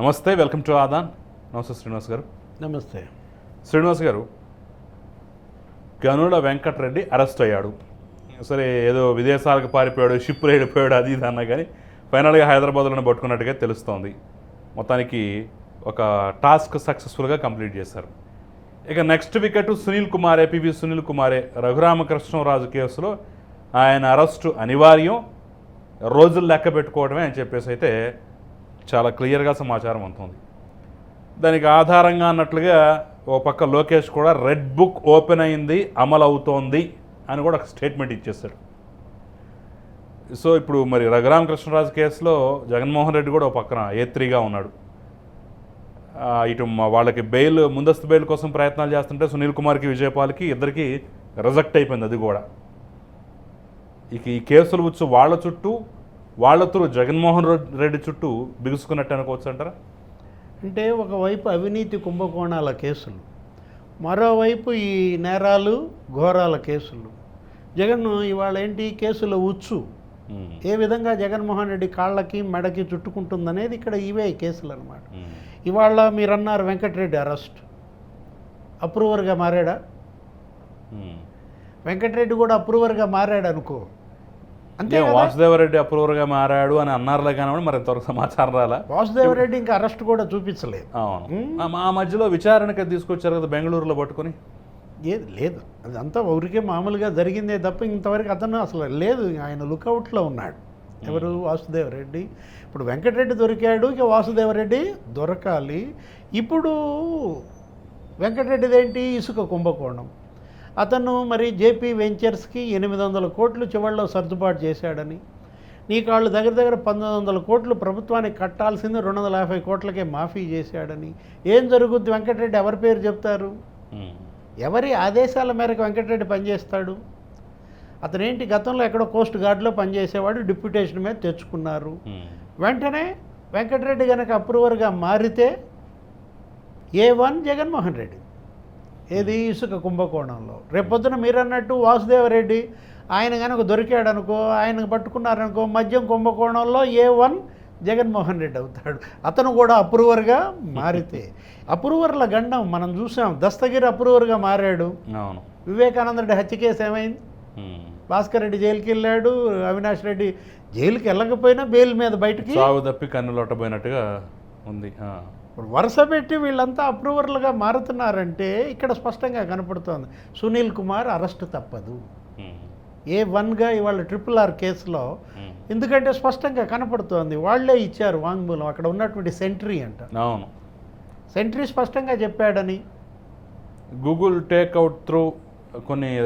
నమస్తే welcome to Aadan. నమస్తే శ్రీనివాస్ గారు. నమస్తే. శ్రీనివాస్ గారు గనుల వెంకటరెడ్డి అరెస్ట్ అయ్యాడు. సరే ఏదో విదేశాలకు పారిపోయాడు షిప్ వెళ్ళిపోయాడు అది ఇది అన్నా కానీ ఫైనల్గా హైదరాబాద్లోనే పట్టుకున్నట్టుగా తెలుస్తోంది. మొత్తానికి ఒక టాస్క్ సక్సెస్ఫుల్గా కంప్లీట్ చేశారు. ఇక నెక్స్ట్ వికెట్ సునీల్ కుమారే పివి సునీల్ కుమారే రఘురామకృష్ణరాజు కేసులో ఆయన అరెస్టు అనివార్యం. రోజులు లెక్క పెట్టుకోవడమే అని చెప్పేసి అయితే చాలా క్లియర్గా సమాచారం ఉంటుంది దానికి ఆధారంగా అన్నట్లుగా ఓ పక్క లోకేష్ కూడా రెడ్ బుక్ ఓపెన్ అయింది అమలు అవుతోంది అని కూడా ఒక స్టేట్మెంట్ ఇచ్చేశాడు. సో ఇప్పుడు మరి రఘురామకృష్ణరాజు కేసులో జగన్మోహన్ రెడ్డి కూడా ఒక పక్కన ఏ త్రీగా ఉన్నాడు ఇటు మా- వాళ్ళకి బెయిల్ ముందస్తు బెయిల్ కోసం ప్రయత్నాలు చేస్తుంటే సునీల్ కుమార్కి విజయపాల్కి ఇద్దరికి రిజెక్ట్ అయిపోయింది అది కూడా. ఇక ఈ కేసులు వచ్చు వాళ్ళ చుట్టూ వాళ్ళతో జగన్మోహన్ రెడ్డి చుట్టూ బిగుసుకున్నట్టు అనుకోవచ్చు అంటారా అంటే ఒకవైపు అవినీతి కుంభకోణాల కేసులు మరోవైపు ఈ నేరాలు ఘోరాల కేసులు. జగన్ ఇవాళ ఏంటి? కేసుల ఉచ్చు. ఏ విధంగా జగన్మోహన్ రెడ్డి కాళ్ళకి మెడకి చుట్టుకుంటుందనేది ఇక్కడ ఇవే కేసులు అనమాట. ఇవాళ మీరు అన్నారు వెంకటరెడ్డి అరెస్ట్. అప్రూవర్గా మారాడా. వెంకటరెడ్డి కూడా అప్రూవర్గా మారాడు అనుకో కదా? వాసుదేవరెడ్డి అప్రూవర్గా మారాడు అని అన్నారులే కానీ మరి ఇంతవరకు సమాచారం రాలా? వాసుదేవరెడ్డి ఇంకా అరెస్ట్ కూడా చూపించలేదు. అవును. ఆ మధ్యలో విచారణకి తీసుకొచ్చారు కదా బెంగళూరులో పట్టుకొని? ఏది? లేదు. అదంతా ఊరికే మామూలుగా జరిగిందే తప్ప ఇంతవరకు అతను అసలు లేదు. ఆయన లుకౌట్లో ఉన్నాడు. ఎవరు? వాసుదేవరెడ్డి. ఇప్పుడు వెంకటరెడ్డి దొరికాడు. ఇక వాసుదేవరెడ్డి దొరకాలి. ఇప్పుడు వెంకటరెడ్డిది ఏంటి ఇసుక కుంభకోణం. అతను మరి జేపీ వెంచర్స్కి ఎనిమిది వందల కోట్లు చివరిలో సర్దుబాటు చేశాడని నీ కాళ్ళు దగ్గర దగ్గర పంతొమ్మిది వందల కోట్లు ప్రభుత్వానికి కట్టాల్సింది రెండు వందల యాభై కోట్లకే మాఫీ చేశాడని. ఏం జరుగుద్ది? వెంకటరెడ్డి ఎవరి పేరు చెప్తారు. ఎవరి ఆదేశాల మేరకు వెంకటరెడ్డి పనిచేస్తాడు? అతనేంటి గతంలో ఎక్కడో కోస్ట్ గార్డ్లో పనిచేసేవాడు డిప్యూటేషన్ మీద తెచ్చుకున్నారు. వెంటనే వెంకటరెడ్డి కనుక అప్రూవర్గా మారితే ఏ వన్ జగన్మోహన్ రెడ్డి ఏది ఇసుక కుంభకోణంలో? రేపొద్దున మీరు అన్నట్టు వాసుదేవరెడ్డి ఆయన కనుక దొరికాడు అనుకో ఆయన పట్టుకున్నారనుకో మద్యం కుంభకోణంలో ఏ వన్ జగన్మోహన్ రెడ్డి అవుతాడు. అతను కూడా అప్రూవర్గా మారితే. అప్రూవర్ల గండం మనం చూసాం. దస్తగిరి అప్రూవర్గా మారాడు. అవును. వివేకానంద రెడ్డి హత్య కేసు ఏమైంది. భాస్కర్ రెడ్డి జైలుకి వెళ్ళాడు. అవినాష్ రెడ్డి జైలుకి వెళ్ళకపోయినా బెయిల్ మీద బయటికి సాగు తప్పి కన్నులొట్టబోయినట్టుగా ఉంది. ఇప్పుడు వరుస పెట్టి వీళ్ళంతా అప్రూవర్లుగా మారుతున్నారంటే ఇక్కడ స్పష్టంగా కనపడుతోంది. సునీల్ కుమార్ అరెస్ట్ తప్పదు. ఏ వన్గా ఇవాళ ట్రిపుల్ ఆర్ కేసులో. ఎందుకంటే స్పష్టంగా కనపడుతోంది. వాళ్ళే ఇచ్చారు వాంగ్మూలం. అక్కడ ఉన్నటువంటి సెంట్రీ అంట. అవును. సెంట్రీ స్పష్టంగా చెప్పాడని. గూగుల్ టేక్అవుట్ త్రూ కొన్ని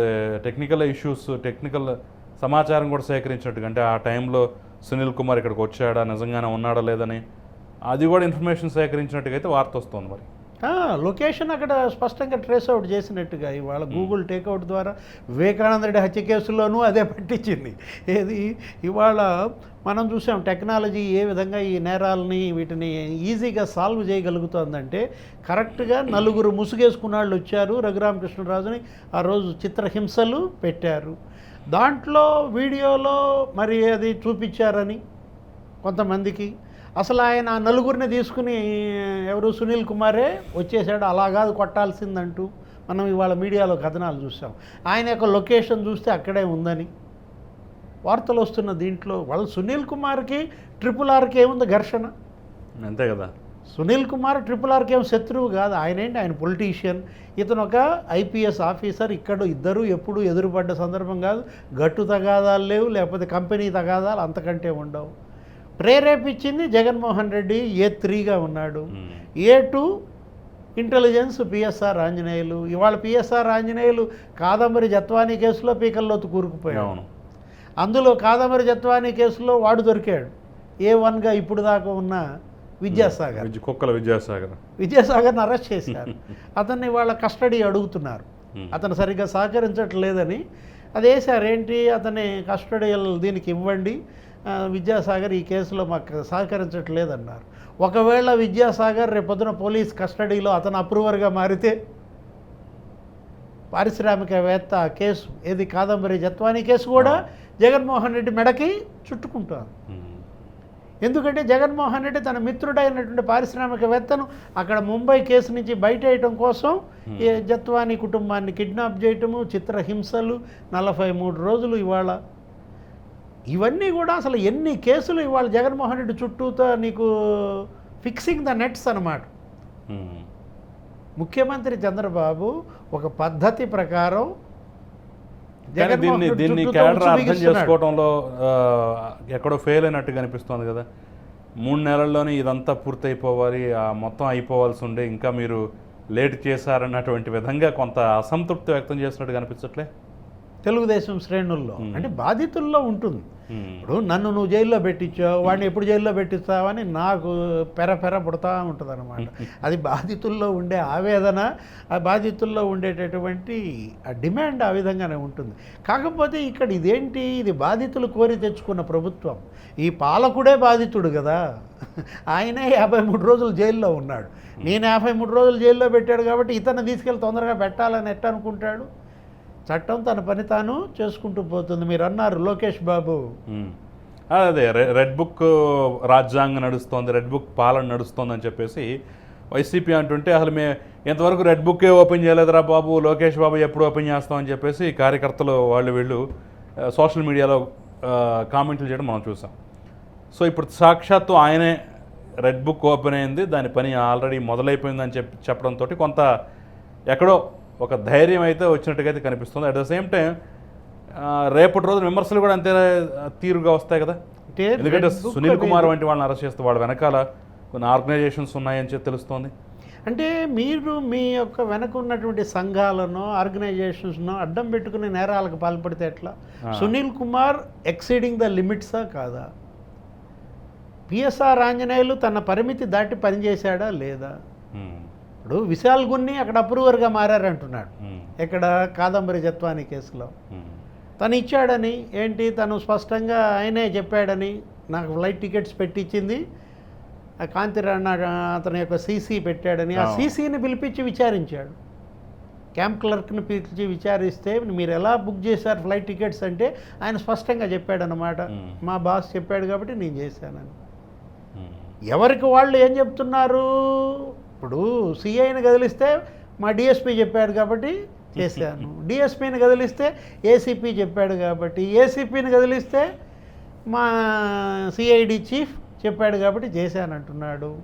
టెక్నికల్ ఇష్యూస్ టెక్నికల్ సమాచారం కూడా సేకరించినట్టుగా అంటే ఆ టైంలో సునీల్ కుమార్ ఇక్కడికి వచ్చాడా? నిజంగానే ఉన్నాడా లేదని అది కూడా ఇన్ఫర్మేషన్ సేకరించినట్టుగా అయితే వార్త వస్తుంది మరి లొకేషన్ అక్కడ స్పష్టంగా ట్రేస్ అవుట్ చేసినట్టుగా ఇవాళ గూగుల్ టేక్అవుట్ ద్వారా వివేకానంద రెడ్డి హత్య కేసుల్లోనూ అదే పట్టించింది. ఏది? ఇవాళ మనం చూసాం టెక్నాలజీ ఏ విధంగా ఈ నేరాలని వీటిని ఈజీగా సాల్వ్ చేయగలుగుతోందంటే కరెక్ట్గా నలుగురు ముసుగేసుకున్న వాళ్ళు వచ్చారు రఘురామకృష్ణరాజుని ఆ రోజు చిత్రహింసలు పెట్టారు. దాంట్లో వీడియోలో మరి అది చూపించారని కొంతమందికి? అసలు ఆయన ఆ నలుగురిని తీసుకుని ఎవరు సునీల్ కుమారే వచ్చేసాడు. అలా కాదు కొట్టాల్సిందంటూ మనం ఇవాళ మీడియాలో కథనాలు చూసాం. ఆయన యొక్క లొకేషన్ చూస్తే అక్కడే ఉందని వార్తలు వస్తున్న దీంట్లో వాళ్ళు సునీల్ కుమార్కి ట్రిపుల్ ఆర్కి ఏముంది ఘర్షణ? అంతే కదా. సునీల్ కుమార్ ట్రిపుల్ ఆర్కి ఏం శత్రువు కాదు. ఆయన ఏంటి? ఆయన పొలిటీషియన్ ఇతను ఒక ఐపీఎస్ ఆఫీసర్ ఇక్కడ ఇద్దరు ఎప్పుడు ఎదురుపడ్డ సందర్భం కాదు. గట్టు తగాదాలు లేవు లేకపోతే కంపెనీ తగాదాలు అంతకంటే ఉండవు. ప్రేరేపించింది జగన్మోహన్ రెడ్డి. ఏ త్రీగా ఉన్నాడు. A two? Intelligence PSR Anjaneyulu. ఇవాళ పిఎస్ఆర్ ఆంజనేయులు కాదంబరి జత్వానీ కేసులో పీకల్లోతు కూరుకుపోయాడు. అవును. అందులో కాదంబరి జత్వానీ కేసులో వాడు దొరికాడు. ఏ వన్గా ఇప్పుడు దాకా ఉన్న విద్యాసాగర్. విద్య- కుక్కల విద్యాసాగర్. విద్యాసాగర్ని అరెస్ట్ చేశారు. అతన్ని వాళ్ళ కస్టడీ అడుగుతున్నారు. అతను సరిగ్గా సహకరించట్లేదని. అది వేశారు. ఏంటి? అతని కస్టడియల్ దీనికి ఇవ్వండి. విద్యాసాగర్ ఈ కేసులో మాకు సహకరించట్లేదన్నారు. ఒకవేళ విద్యాసాగర్ రేపొద్దున పోలీస్ కస్టడీలో అతను అప్రూవర్గా మారితే పారిశ్రామికవేత్త కేసు ఏది కాదంబరి జత్వానీ కేసు కూడా జగన్మోహన్ రెడ్డి మెడకి చుట్టుకుంటారు. ఎందుకంటే జగన్మోహన్ రెడ్డి తన మిత్రుడైనటువంటి పారిశ్రామికవేత్తను అక్కడ ముంబై కేసు నుంచి బయటేయటం కోసం ఈ జత్వానీ కుటుంబాన్ని కిడ్నాప్ చేయటము చిత్రహింసలు నలభై మూడు రోజులు ఇవాళ ఇవన్నీ కూడా అసలు ఎన్ని కేసులు ఇవాళ జగన్మోహన్ రెడ్డి చుట్టూతో నీకు ఫిక్సింగ్ ద నెట్స్ అన్నమాట ఉమ్. ముఖ్యమంత్రి చంద్రబాబు ఒక పద్ధతి ప్రకారం దీన్ని దీన్ని కేడర్ అర్థం. చేసుకోవడంలో ఎక్కడో ఫెయిల్ అయినట్టు కనిపిస్తోంది కదా మూడు నెలల్లోనే ఇదంతా పూర్తయిపోవాలి ఆ మొత్తం అయిపోవాల్సి ఉండే ఇంకా మీరు లేట్ చేశారన్నటువంటి విధంగా కొంత అసంతృప్తి వ్యక్తం చేసినట్టు కనిపించట్లే తెలుగుదేశం శ్రేణుల్లో. అంటే బాధితుల్లో ఉంటుంది. ఇప్పుడు నన్ను నువ్వు జైల్లో పెట్టించావు వాడిని ఎప్పుడు జైల్లో పెట్టిస్తావని నాకు పెర పెర పుడతా ఉంటుంది అనమాట అది బాధితుల్లో ఉండే ఆవేదన ఆ బాధితుల్లో ఉండేటటువంటి ఆ డిమాండ్ ఆ విధంగానే ఉంటుంది. కాకపోతే ఇక్కడ ఇదేంటి? ఇది బాధితులు కోరి తెచ్చుకున్న ప్రభుత్వం. ఈ పాలకుడే బాధితుడు కదా. ఆయనే యాభై మూడు రోజులు జైల్లో ఉన్నాడు. నేను యాభై మూడు రోజులు జైల్లో పెట్టాడు కాబట్టి ఇతను తీసుకెళ్ళి తొందరగా పెట్టాలని ఎట్ట అనుకుంటాడు చట్టం తన పని తాను చేసుకుంటూ పోతుంది. మీరు అన్నారు లోకేష్ బాబు. అదే రెడ్ బుక్ రాజ్యాంగం నడుస్తోంది రెడ్ బుక్ పాలన నడుస్తోంది అని చెప్పేసి వైసీపీ అంటుంటే అసలు మే ఇంతవరకు రెడ్ బుక్కే ఓపెన్ చేయలేదురా బాబు లోకేష్ బాబు ఎప్పుడు ఓపెన్ చేస్తామని చెప్పేసి కార్యకర్తలు వాళ్ళు వీళ్ళు సోషల్ మీడియాలో కామెంట్లు చేయడం మనం చూసాం. సో ఇప్పుడు సాక్షాత్తు ఆయనే రెడ్ బుక్ ఓపెన్ అయింది దాని పని ఆల్రెడీ మొదలైపోయిందని చెప్పి చెప్పడంతో కొంత ఎక్కడో ఒక ధైర్యం అయితే వచ్చినట్టుగా అయితే కనిపిస్తుంది. అట్ ద సేమ్ టైం రేపటి రోజు విమర్శలు కూడా అంతే తీరుగా వస్తాయి కదా. ఎందుకంటే సునీల్ కుమార్ వంటి వాళ్ళని అరెస్ట్ చేస్తే వాళ్ళ వెనకాల కొన్ని ఆర్గనైజేషన్స్ ఉన్నాయని చెప్పి తెలుస్తోంది. అంటే మీరు మీ యొక్క వెనక ఉన్నటువంటి సంఘాలను ఆర్గనైజేషన్స్ను అడ్డం పెట్టుకుని నేరాలకు పాల్పడితే ఎట్లా. సునీల్ కుమార్ ఎక్సీడింగ్ ద లిమిట్సా కాదా? పిఎస్ఆర్ ఆంజనేయులు తన పరిమితి దాటి పనిచేశాడా లేదా? ఇప్పుడు విశాల్ గున్ని అక్కడ అప్రూవర్గా మారారంటున్నాడు ఇక్కడ కాదంబరి జత్వాని కేసులో. తను ఇచ్చాడని ఏంటి తను స్పష్టంగా ఆయనే చెప్పాడని నాకు ఫ్లైట్ టికెట్స్ పెట్టించింది ఆ కాంతిరాణ అతని యొక్క సీసీ పెట్టాడని. ఆ. సీసీని పిలిపించి విచారించాడు. క్యాంప్ క్లర్క్ని పిలిచి విచారిస్తే మీరు ఎలా బుక్ చేశారు ఫ్లైట్ టికెట్స్ అంటే ఆయన స్పష్టంగా చెప్పాడనమాట మ్. మా బాస్ చెప్పాడు కాబట్టి నేను చేశానని. ఎవరికి వాళ్ళు ఏం చెప్తున్నారు? సిఐని కదిలిస్తే మా డిఎస్పీ చెప్పాడు కాబట్టి చేశాను. డిఎస్పీని కదిలిస్తే ఏసీపీ చెప్పాడు కాబట్టి ఏసీపీని కదిలిస్తే మా సిఐడి చీఫ్ చెప్పాడు కాబట్టి చేశాను అంటున్నాడు.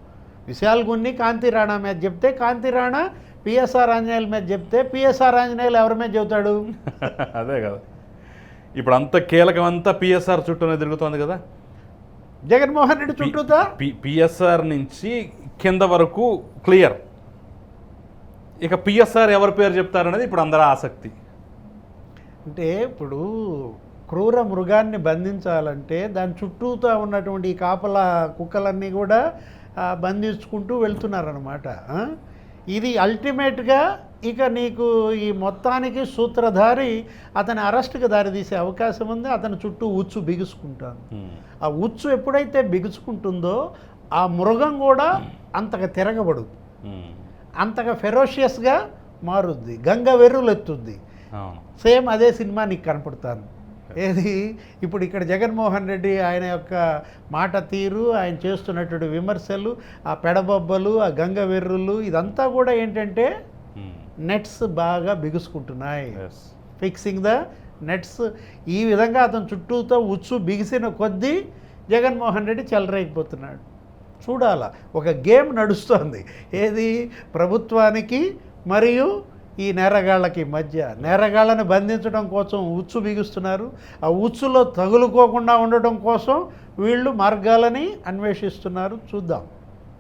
విశాల్ గున్ని కాంతి రాణా మీద చెప్తే కాంతి రాణా పిఎస్ఆర్ ఆంజనేయుల మీద చెప్తే పిఎస్ఆర్ ఆంజనేయులు ఎవరి మీద చెబుతాడు? అదే కదా. ఇప్పుడు అంత కీలకం అంతా పిఎస్ఆర్ చుట్టూనే తిరుగుతోంది కదా. జగన్మోహన్ రెడ్డి చుట్టూతా? పిఎస్ఆర్ నుంచి కింద వరకు క్లియర్. ఇక పిఎస్ఆర్ ఎవరి పేరు చెప్తారనేది ఇప్పుడు అందరి ఆసక్తి. అంటే ఇప్పుడు క్రూర మృగాన్ని బంధించాలంటే దాని చుట్టూతో ఉన్నటువంటి ఈ కాపల కుక్కలన్నీ కూడా బంధించుకుంటూ వెళ్తున్నారనమాట? ఇది అల్టిమేట్గా ఇక నీకు ఈ మొత్తానికి సూత్రధారి అతని అరెస్ట్కి దారితీసే అవకాశం ఉంది అతని చుట్టూ ఉచ్చు బిగుసుకుంటాను. ఉమ్, ఆ ఉచ్చు ఎప్పుడైతే బిగుసుకుంటుందో ఆ మృగం కూడా అంతగా తిరగబడుద్ది ఉమ్, అంతగా ఫెరోషియస్గా మారుద్ది గంగ వెర్రులెత్తుద్ది. సేమ్ అదే సినిమా నీకు కనపడతాను. ఏది? ఇప్పుడు ఇక్కడ జగన్మోహన్ రెడ్డి ఆయన యొక్క మాట తీరు ఆయన చేస్తున్నటువంటి విమర్శలు ఆ పెడబొబ్బలు ఆ గంగ వెర్రులు ఇదంతా కూడా ఏంటంటే నెట్స్ బాగా బిగుసుకుంటున్నాయి. Fixing the nets. ఈ విధంగా అతను చుట్టూతో ఉచ్చు బిగిసిన కొద్దీ జగన్మోహన్ రెడ్డి చెలరేగిపోతున్నాడు. చూడాల. ఒక గేమ్ నడుస్తోంది. ఏది? ప్రభుత్వానికి మరియు ఈ నేరగాళ్ళకి మధ్య. నేరగాళ్ళని బంధించడం కోసం ఉచ్చు బిగుస్తున్నారు. ఆ ఉచ్చులో తగులుకోకుండా ఉండటం కోసం వీళ్ళు మార్గాలని అన్వేషిస్తున్నారు. చూద్దాం.